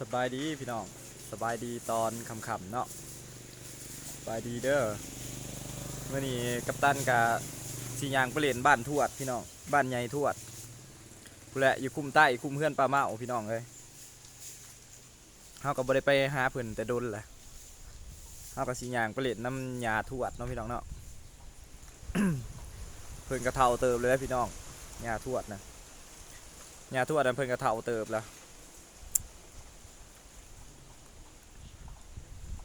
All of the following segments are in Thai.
สบายดีพี่น้องสบายดีตอนค่ำๆเนาะสบายดีเด้อเมื่อนี้กัปตันกับสียางไปเล่นบ้านทวดพี่น้องบ้านใหญ่ทวดพู้นแหละอยู่คุ้มใต้คุ้มเพื่อนปลาเมาพี่น้องเลยเฮาก็บ่ได้ไปหาเพิ่นแต่โดนแหละเฮาก็สียางไปเล่นน้ำยาทวดเนาะพี่น้องเนาะเพิ่นกระเทาเติบเลยพี่น้องยาทวดนะยาทวดนั้นเพิ่นกระเทาเติบแล้ว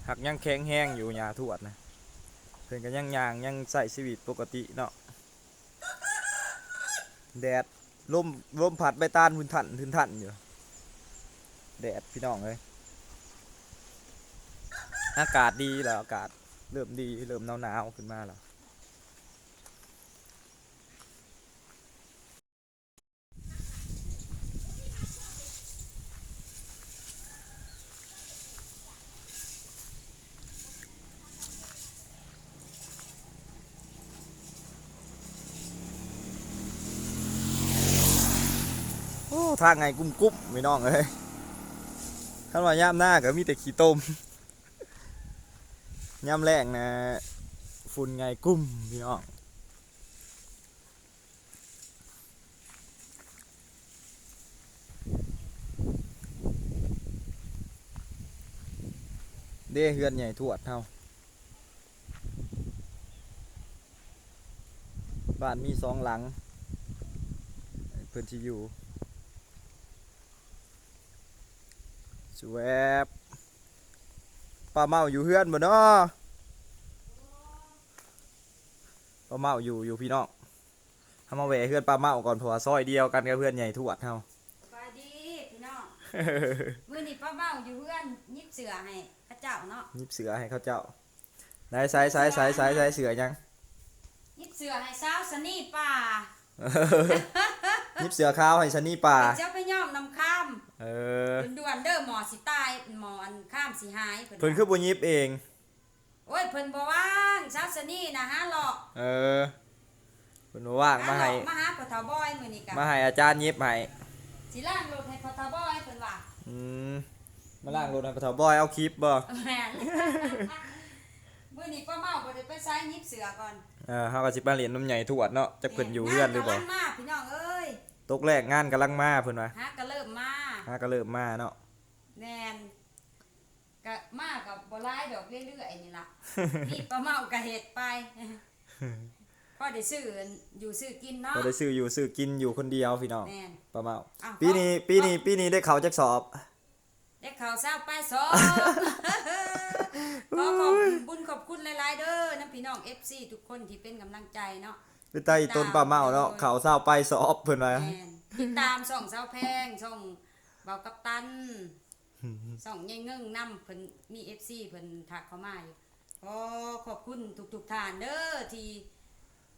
หักยังแข็งแห้งอยู่ยาทวดนะเพิ่นก็ยังยางยังใส่ชีวิตปกติเนาะแดดลมลมผัดใบตาลพื้นทันพื้นทันอยู่แดดพี่น้องเลยอากาศดีแล้วอากาศเริ่มดีเริ่มหนาวหนาวๆขึ้นมาแล้ว ทางไงกุ้มกุ้มพี่น้องเอ้ยขั้นว่ายามหน้าก็มีแต่ขี้ต้มยามแรงนะฝุ่นไงกุ้มพี่น้องเด้เฮือนใหญ่ทวดเท่าบ้านมีสองหลังเพื่อนที่อยู่ สวบป้าเมาอยู่เฮือนบ่เนาะป้าเมาอยู่อยู่พี่น้องทำมาแหวะเฮือนป้าเมาก่อนเพราะว่าซอยเดียวกันกับเพื่อนใหญ่ทวดเฮาสบายดีพี่น้องมื้อนี้ป้าเบ้าอยู่เพื่อนยิบเสือให้พระเจ้าเนาะยิบเสือให้เขาเจ้าไหนใส่ใส่ใส่ใส่ใส่เสือยังยิบเสือให้สาวสนี่ป่า ยิบเสือขาวให้ชะนี่ป่าเจ้าไปย่อมนำข้ามเออด่วนๆเด้อหมอสิตายหมออันข้ามสิหายเพิ่นเพิ่นคือบ่ยิบเองโอ้ยเพิ่นบ่ว่างสาวสนี่นะฮะหลอกเออเพิ่นบ่ว่างมาให้มาหาพ่อเฒ่าบอยมื้อนี้กะมาให้อาจารย์ยิบให้สิล้างรถให้พ่อเฒ่าบอยเพิ่นว่าอืมมาล่างรถให้ปะเถาบอยเอาคลิปบ่แม่นมื้อนี้ป้าเมาบ่ได้ไปใช้ยิบเสือก่อนเออเฮาก็สิมาเรียนนมใหญ่ทวดเนาะจะเพิ่นอยู่เฮือนหรือบ่งานกำลังมาพี่น้องเอ้ยตกแรกงานกำลังมาเพิ่นว่าฮะก็เริ่มมาฮาก็เริ่มมาเนาะแนนก็มากับบ่ร้ายดอกเรื่อยๆนี่ล่ะนี่ปลาเมากะเห็ดไปพอได้ซื้ออยู่ซื้อกินเนาะบ่ได้ซื้ออยู่ซื้อกินอยู่คนเดียวพี่น้องแน่นป้าเมา อ้าวปีนี้ปีนี้ปีนี้ได้เขาจักสอบ เด็กเขาวเศร้าไปสองขอขอบบุญขอบคุณหลายๆเด้อน้ำพี่น้อง FC ทุกคนที่เป็นกำลังใจเนาะไปใต้ต้นป้าเมาเนาะเขาเศร้าไปสอบเพิ่นว่าแม่นติดตามช่องเสาแพงช่องเบากัปตันช่องยายเงิ่งนำเพิ่นมี FC เพิ่นทักเข้ามาอยู่ขอขอบคุณทุกๆท่านเด้อที่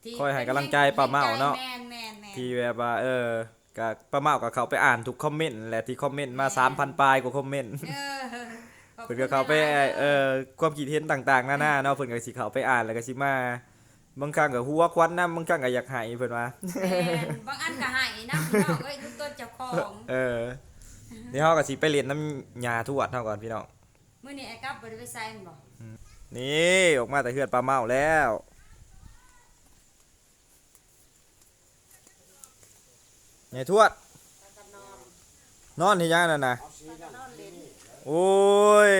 ที่คอยให้กำลังใจป้าเมาเนาะแม่นแม่นแม่นที่แบบว่าเออ ก็ป้าเมากับเขาไปอ่านทุกคอมเมนต์แหละที่คอมเมนต์มา3,000ปลายกว่าคอมเมนต์เออขอบเพิ่นคุก็ณเขาไปหลยๆเอ่อความคิดเห็นต่างๆหน้าๆเนาะเพิ่นก็สิเขาไปอ่านแล้วก็สิมาบางครั้งก็หัวควันนำบางครั้งก็อยากให้เพิ่นว่า แม่นบางอันก็ให้นะพี่น้องเอ้ยทุกต้นเจ้าของเออเดี๋ยวเฮาก็สิไปเรียนน้ำยาทวดเฮาก่อนพี่น้องมื้อนี้ไอ้กับบริเวณไซน์บ่นี่ออกมาแต่เฮือนปลาเมาแล้ว ยายทวด นอนที่ย่างนั่นน่ะโอ้ย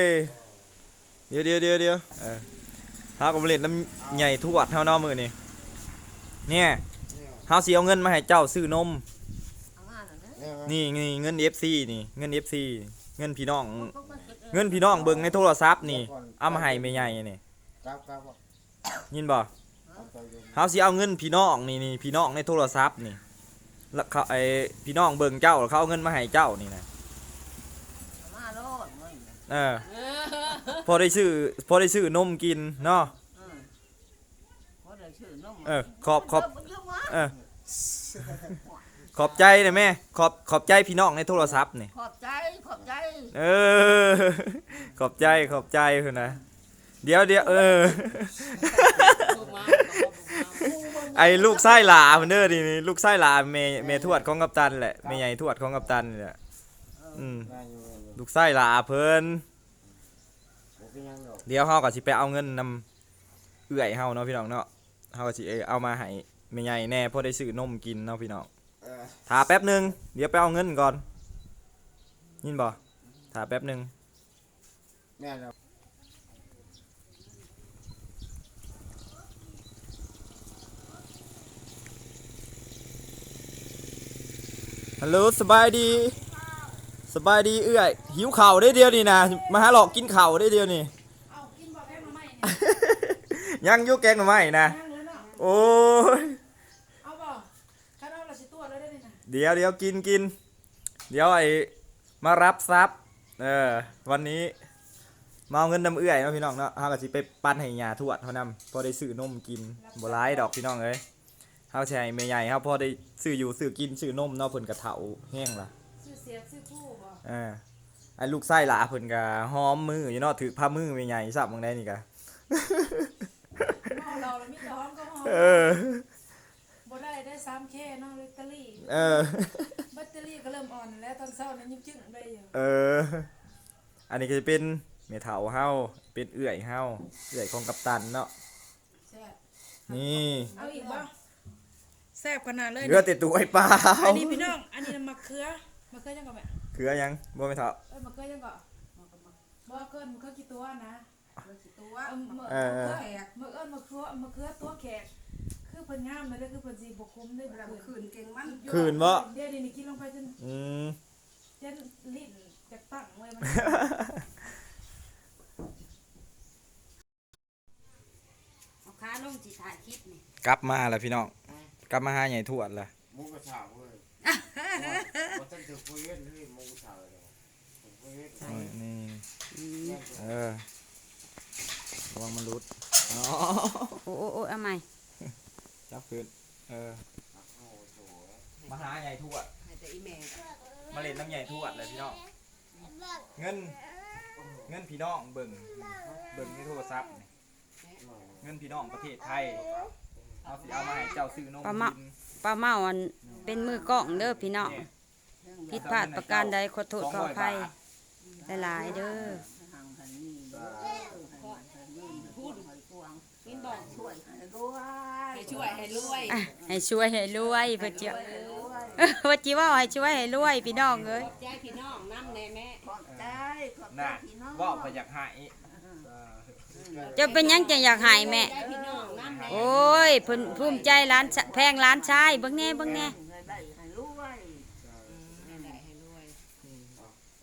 เดี๋ยวเดี๋ยวเดี๋ยวเดี๋ยวเออเฮาก็มาเล่นน้ำใหญ่ทวดเฮาเนาะมื้อนี้เนี่ยเฮาสิเอาเงินมาให้เจ้าซื้อนม นี่นี่เงิน FC นี่ เงิน FC เงินพี่น้อง เงินพี่น้องเบิ่งในโทรศัพท์นี่ เอามาให้แม่ใหญ่นี่ครับครับยินบ่เฮาสิเอาเงินพี่น้องนี่นี่พี่น้องในโทรศัพท์นี่ แล้วเขาไอ้พี่น้องเบิ่งเจ้าแล้วเขาเอาเงินมาให้เจ้านี่นะมาโลดมันเออพอได้ซื้อพอได้ซื้อนมกินเนาะเพราะได้ชื่อนมเออขอบขอบเออ ขอบใจเลยแม่ ขอบขอบใจพี่น้องในโทรศัพท์นี่ ขอบใจขอบใจเออ ขอบใจขอบใจเพิ่นนะ เดี๋ยวเดี๋ยวเออ ไอ้ลูกไส้หลาเพิ่นเด้อนี่นี่ลูกไส้หลาเมเมทวดของกัปตันแหละเมใหญ่ทวดของกัปตันนี่แหละอืมได้อยู่ได้อยู่ลูกไส้หลาเพิ่นบ่เป็นหยังดอกเดี๋ยวเฮาก็สิไปเอาเงินนำเอื้อยเฮาเนาะพี่น้องเนาะเฮาก็สิเอามาให้แม่ใหญ่แน่พอได้ซื้อนมกินเนาะพี่น้องเออถาแป๊บหนึงเดี๋ยวไปเอาเงินก่อนยินบ่ถาแป๊บหนึง แม่นแล้ว ฮัลโหลสบายดี สบายดีเอื้อยหิวข้าวได้เดียวนี่นะมาหาหลอกกินข้าวได้เดียวนี่เอากินบ่แม่มาใหม่เนี่ยยังอยู่แกงหน่อไม้นะนั่งเลยเนาะโอ้ยเอาบ่คันเอาละสิตัวเลยได้นี่นะเดี๋ยวเดี๋ยวกินกินเดี๋ยวไอ้มารับทรัพย์เออวันนี้มาเอาเงินนำเอื้อยเนาะพี่น้องเนาะเฮาก็สิไปปั้นให้ยาทวดเท่านำพอได้ซื้อนมกินบ่หลายดอกพี่น้องเอ้ย เฮาสิให้แม่ใหญ่เฮาพอได้ซื้ออยู่ซื้อกินซื้อนมเนาะเพิ่นก็เฒ่าแห้งล่ะซื้อเสียบซื้อคู่บ่เออไอ้ลูกไส้หลาเพิ่นก็หอมมืออยู่เนาะถือผ้ามือแม่ใหญ่ซับมึงได้นี่ก็เมาเราแล้วมีแต่หอมก็หอมเออบ่ได้ได้ 3K เนาะแบตเตอรี่เออแบตเตอรี่ก็เริ่มอ่อนแล้วตอนเช้านั้นยังจึ้งได้อยู่เออ อันนี้ก็จะเป็นเมถาเฮาเป็นเอื่อยเฮาเอื่อยของกัปตันเนาะแซ่บนี่ เอาอีกบ่ แซ่บขนาดเลยเรือติดตัวไอ้เปล่าอันนี้พี่น้อง อันนี้มะเขือมะเขือจังก่อนแม่เคือยังบ่เมถาเอ้ยมะเขือจังก่อนบ่เกินมะเขือกี่ตัวนะตัวเอามะเออเออมะเขือแขกมะเอิ้นมะเขือมะเขือตัวแขกคือเพิ่นงามเลยเด้อคือเพิ่นสิบ่คมเด้อเราเพิ่นคืนเก่งมันคืนบ่เดี๋ยวนี้กินลงไปจนอืมจนลิ้นจากตั้งไว้มันเอาขาลงสิถ่ายคลิปนี่กลับมาแล้วพี่น้อง กลับมาหาใหญ่ทวดละหมูกระเช้าเว้ยบ่ทันจะคุยกันเลยหมูกระเช้าเลยผมคุยกันโอ้ยนี่แม่นเออระวังมันรุดอ๋อโอ้โอ้โอ้เอาใหม่จับคืนเออ โอ้โหมาหาใหญ่ทวด ให้แต่อีแม่มาเล่นน้ำใหญ่ทวดเลยพี่น้อง เงิน เงินพี่น้องเบิ่งเบิ่งในโทรศัพท์นี่เงินพี่น้องประเทศไทย เอาสิเอามาให้เจ้าซื้อนมปลาหมึกกินป้าเมาอันเป็นมือกล้องเด้อพี่น้องเนี่ยผิดพลาดประการใดขอโทษขออภัยหลายๆเด้อทางหันนี่เด้อให้มันให้ยืนพูดให้กวางกินบอกช่วยให้ด้วยให้ช่วยให้รวยอะให้ช่วยให้รวยเพิ่นจะว่าจิว่าให้ช่วยให้รวยพี่น้องเอ้ยใจพี่น้องน้ำแน่แม่ ขอบใจขอบใจน่ะพี่น้องว่าไปอยากหาย จะเป็นหยังจะอยากให้แม่ใจพี่น้องน้ำแน่โอ้ยเพิ่นภูมิใจร้านชะแพงร้านชายเบิ่งแน่เบิ่งแน่ให้ได้ให้รวยให้ได้ให้รวย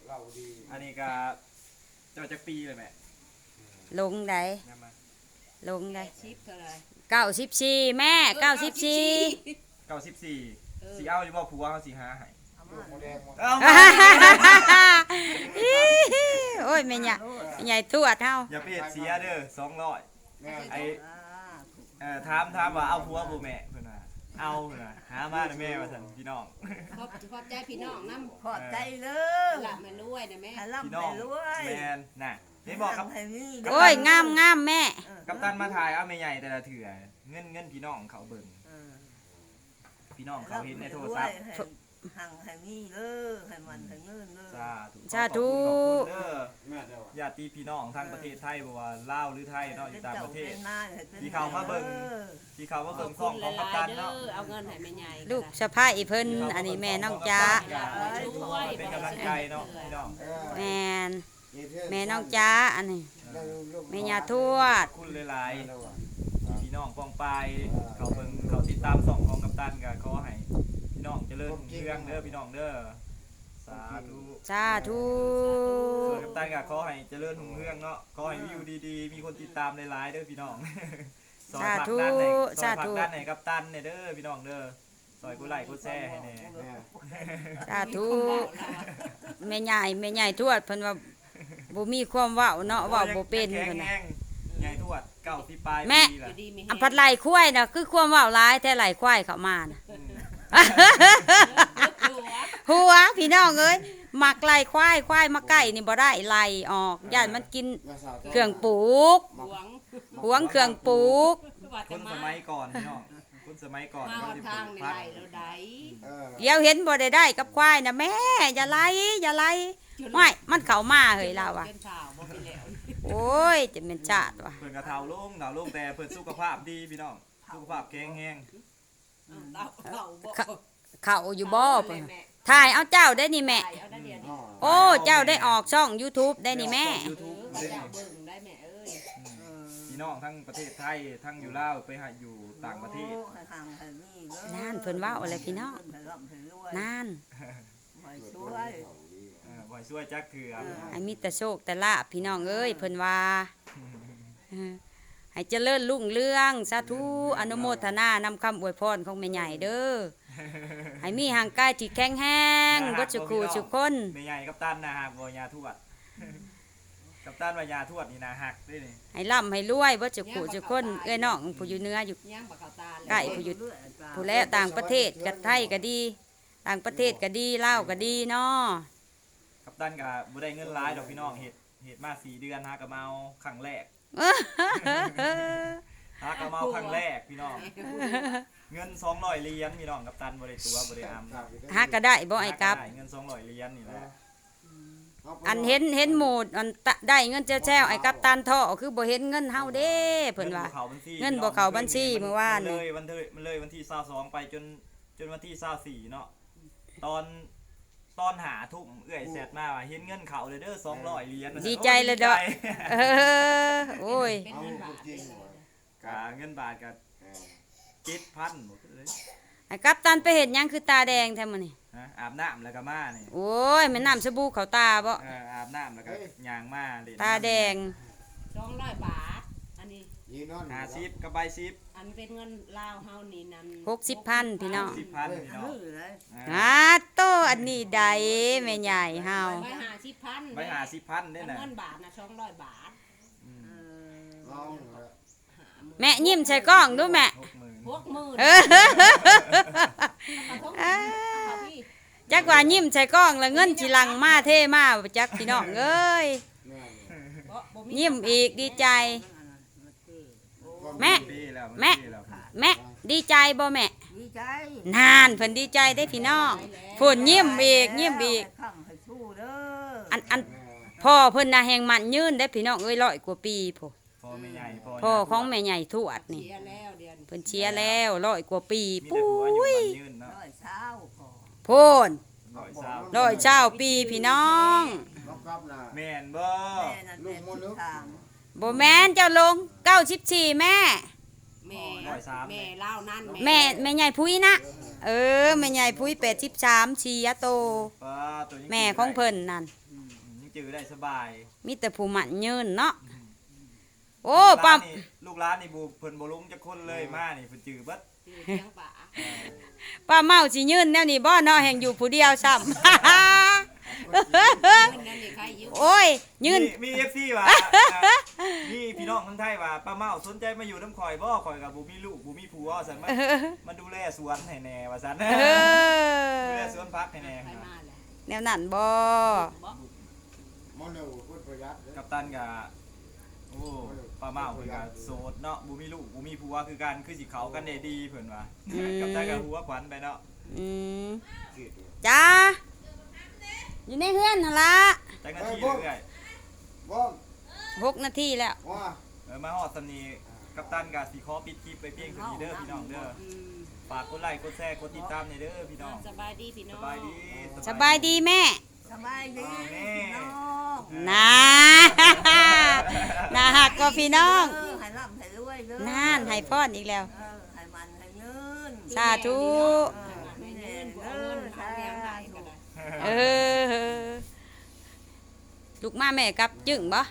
เราดีอันนี้ก็เจ้าจักปีเลยแม่ลงได้นำมาลงได้ชิปเท่าไหร94แม่94เก้าสิบสี่สีเอาอยู่บ่ผัวเขาสีหาให้เอาลูมา กหมูแดงมาเอาโอ้ยแม่ใหญ่แม่ใหญ่ทวดเฮาอย่าไปเฮ็ดเสียเด้อสองร้อยแม่ไอ้อ่าเอ่อถามถามว่าเอาผัวบ่แม่เพิ่นว่าเอาเพิ่นว่าหามาแต่แม่ว่าซั่นพี่น้อง ขอบขอบใจพี่น้องน้ำขอบใจเลหลัยบมารวยนะแม่ให้พี่ร่ำน้อให้งรวยแม่นน่ะนี่บอกกับ ให้มีโอ้ยงามงามแม่ กัปตันมาถ่ายเอาแม่ใหญ่แต่ละเถื่อเงินเงินพี่น้องเขาเบิ่งเออพี่น้องเขาเห็นในโทรศัพท์ให้ หังให้มีเลยให้มันให้เงินเลยสาธุสาธุ ขอบคุณเด้อแม่เด้อญาติพี่น้องทั้งประเทศไทยบ่ว่าลาวหรือไทยเนาะอยู่ต่างประเทศ ป็นจ้าป็นนายให้ป็นที่เขามาเบิ่งออที่เขาว่าขอเบิ่บงคุซ่องณของหกัปลาตัยนๆเด้เนาะอเอาเงินให้แม่ใหญ่ลูกสะพ้ายเพิ่นอันนี้แม่น้องจ๊ะเป็นกำลังใจเนาะพี่น้องเออแม่นเฮ็ดเฮ็ดแม่น้องจ๊ะอันนี้นั่งลูกแม่ยาทวดขอบคุณหลายแล้วอะๆพี่น้องปองปายเขาเบิ่งเขาติดตามส่องของกัปตันก็ขอให้พี่ น้องเจริญรุ่งเรืองเด้อพี่น้องเด้อสาธุสาธุส่วนกัปตันก็ขอให้เจริญรุ่งเรืองเนาะขอให้วิวดีๆ มีคนติดตามหลายๆเด้อพี่น้องซอยสาผลักธุดันให้ซสาอยผลัธุ กดันให้กัปตันเนี่ยเด้อพี่น้องเด้อซอยกูไลค์กูแชร์ให้แน่แม่สาธุแม่ใหญ่แม่ใหญ่ทวดเพิ่นว่าบ่มีความเว้าเนาะเว้าบ่เป็นแข็งเพิ่นน่ะแรงใหญ่ทวดเก้าที่ปลายแม่ ปีละดีมีอันพัดไหลควายน่ะคือความเว้าหลายแต่ไหลควายเข้ามาน่ะ หัวพี่น้องเอ้ยมักไหลควายควายมาใกล้นี่บ่ได้ไหลออกย่านมันกินแม่สาวเครื่องปลูกหวงหวงเครื่องปลูกว่าคจะนมาสมัยก่อนพี่น้องคนสสมัยก่อนมาวันทางในไรแล้วได้เออเดี๋ยวเห็นบ่ได้ได้กับควายนะแม่อย่าไล่อย่าไล่ไม่มันเข้ามาเฮ้ยเราอะเป็นข่าวบ่ไปแล้วโอ้ยจะเป็นชาติว่ะเพิ่นกระเทาลงเทาลงแต่เพิ่นสุขภาพดีพี่น้องสุขภาพแข็งแรง เราเราบ่เข้าอยู่บ่เพิ่นถ่ายเอาเจ้าได้นี่แม่เอาได้เดียวนี้โอ้เจ้าได้ออกช่อง YouTube ได้นี่แม่ยูทูบเออเจ้าเบิ่งได้แม่เอ้ยพี่น้องทั้งประเทศไทยทั้งอยู่ลาวไปหาอยู่ต่างประเทศให้ห่างให้มีเด้อนั่นเพิ่นเว้าอะไรพี่น้องให้ร่ำให้รวยนั่นให้ช่วยเออบ่ให้ช่วยจักเถื่อให้มีแต่โชคแต่ลาภพี่น้องเอ้ยเพิ่นว่าเออ ให้เจริญรุ่งเรืองสาธุอนุโมทนานำคำอวยพรของแม่ใหญ่เด้อให้มีห่างกายที่แข็งแรงบ่จุกูจุกคนแม่ใหญ่กัปตันนะฮักบ่ยาทวดกัปตันว่ายาทวดนี่นะฮักด้วยนี่ให้ร่ำให้รวยบ่จุกูจุกคนเอ้ยน้องผู้อยู่เหนืออยู่ย่างบักเข้าตาเลยใกล้ผู้อยู่ผู้แล้วต่างประเทศกับไทยก็ดี ต่างประเทศก็ดีลาวก็ดีเนาะกัปตันก็บ่ได้เงินหลายดอกพี่น้องเฮ็ดเฮ็ดมา4เดือนหากะเมาครั้งแรก หากะเมาครั้งแรกพี่น้อง เงิน200เหรียญพี่น้องกัปตันบ่ได้ตัวบ่ได้อำหาก็ได้บ่ไอ้กับ ด้เงิน200เหรียญนี่แหละ อันเห็นเห็นหมู่อันตะได้เงินแจ้วๆไอ้กับตันท่อคือบ่เห็นเงินเฮาเด้เพิ่นว่า เงินบ่เข้าบัญชีเมื่อวานนี่ เลยวันเทมันเลยวันที่22ไปจนจนวันที่24เนาะตอน ตอนหาทุ่มเอื้อยแซดมาว่าเห็นเงินเขาเลยเด้อ200เหรียญดีใจเลยเด้อ เออโอ้ยเป็นเอาเงินบาทจริงกะเงินบาทกะ7,000หมดเลยไอ้กับตันไปเห็นหยังคือตาแดงแท้มื้อนี่ฮะอาบน้ำแล้วก็มานี่โอ้ยแม่น้ำสบู่เขาตาบ่เอออาบน้ำแล้วก็ย่างมาเล่นตาแดงสองร้อยบาท อันนี้ ยีนอนหาซิปกับใบซิปอั นเป็นเงินลาวเฮานี่นั่น60,000พี่น้อง10,000พี่น้องมือเลยอ่าอาโตอันนี้ใดแม่ใหญ่เฮาใบหาสิบพันใบหา10,000เด้อน่ะเงินบาทนะสองร้อยบาทอืมเออน้องแม่ยิ้มใส่กล้องดูแม่60,000พวกมือเออเอาทงเอาพี่จักว่ายิ้มใส่กล้องแล้วเงินสิหลังมาเท่มาบ่จักพี่น้องเอ้ยแม่บ่บ่มียิ้มอีกดีใจ แม่ปี แล้วแม่ปีแล้วแม่ดีใจบ่แม่ ดีใจนานเพิ่นดีใจได้พี่น้องฝนยิ้มอีกยิ้มอีกข้างให้สู้เด้ออันอันพ่อเพิ่นน่ะแหงมันยืนได้พี่น้องเอ้ยร้อยกว่าปีพ่อพ่อแม่ใหญ่พ่อของแม่ใหญ่ทวดนี่ เสียแล้วเดือนเพิ่นเชียร์แล้วร้อยกว่าปีมีแต่ปุ้ผัวอยู่ยบ้านยืนเนาะร้อยเช้าพอโพ่นร้อยสาวร้อยเช้าปีพี่น้องน้องกับน่ะแม่นบ่แม่นั่นเป็นทิศทางบ่แม่นเจ้าลง94แม่ แม่แม่เล่าวนั่นแม่แม่ใหญ่พุ้ยนะเออแม่ใหญ่พุ้ย83ชียะโต ป้าตัวนี้แม่ของเพิ่นนั่นอืมยังจื้อได้สบายมีแต่ผู้หมันยืนเนาะโอ้ลูกหป้าลานนี่ลูกหลานนี่บูเพิ่นบ่ลงจักคนเลยมานี่เพิ่นจื้อเบิดเสียงป่า ป้าเมาสิยืนแนวนี้บ่เนาะแห่งอยู่ผู้เดียวซ้ำ เงินนั่นนี่ใครยืมโอ้ย ยืน มี FC ว่ามีพี่น้องทั้งไทยว่าป้าเมาสนใจมาอยู่น้ำข่อยบ่ข่อยก็บ่มีลูกบ่มีผัวซั่นมามาดูแลสวนให้แน่ว่าซั่นเอดูแลอสวนพักให้แน่ใครมาแล้วแนวนั้นบ่บ่มอนูพูดประหยัดเด้อกัปตันก็โอ้ป้าเมาเพิ่นก็โสดเนาะบ่มีลูกบ่มีผัวคือกันคือสิเข้ากันได้ดีเพิ่นว่ากัปตันก็หัวขวัญไปเนาะอืมเกลียดอยู่จ้า อยู่ในเฮือนหั่นล่ะจักนาทีเรื่อยบ้องหกนาทีแล้ว ว่าเออมาฮอดสำนีกัปตันก็สิขอปิดคลิปไปเพียงเท่านี้เด้อพี่น้องเด้ออืมฝากกดไลค์กดแชร์กดติดตามในเด้อพี่น้องสบายดีพี่น้สองบายดีสบายดีแม่ สบายดีพี่น้องนะน่าหักก็พี่น้องเออให้ร่ำให้รวยเด้อนั่นให้พรอีกแล้ว เออให้มันให้ยืนสาธุ เออไม่ไม่เงิแน่นบ่เด้เอาเงิอนเอาสาแนวไหนก็ธุได้เออ ลูกมาแม่กับจึงบ่เ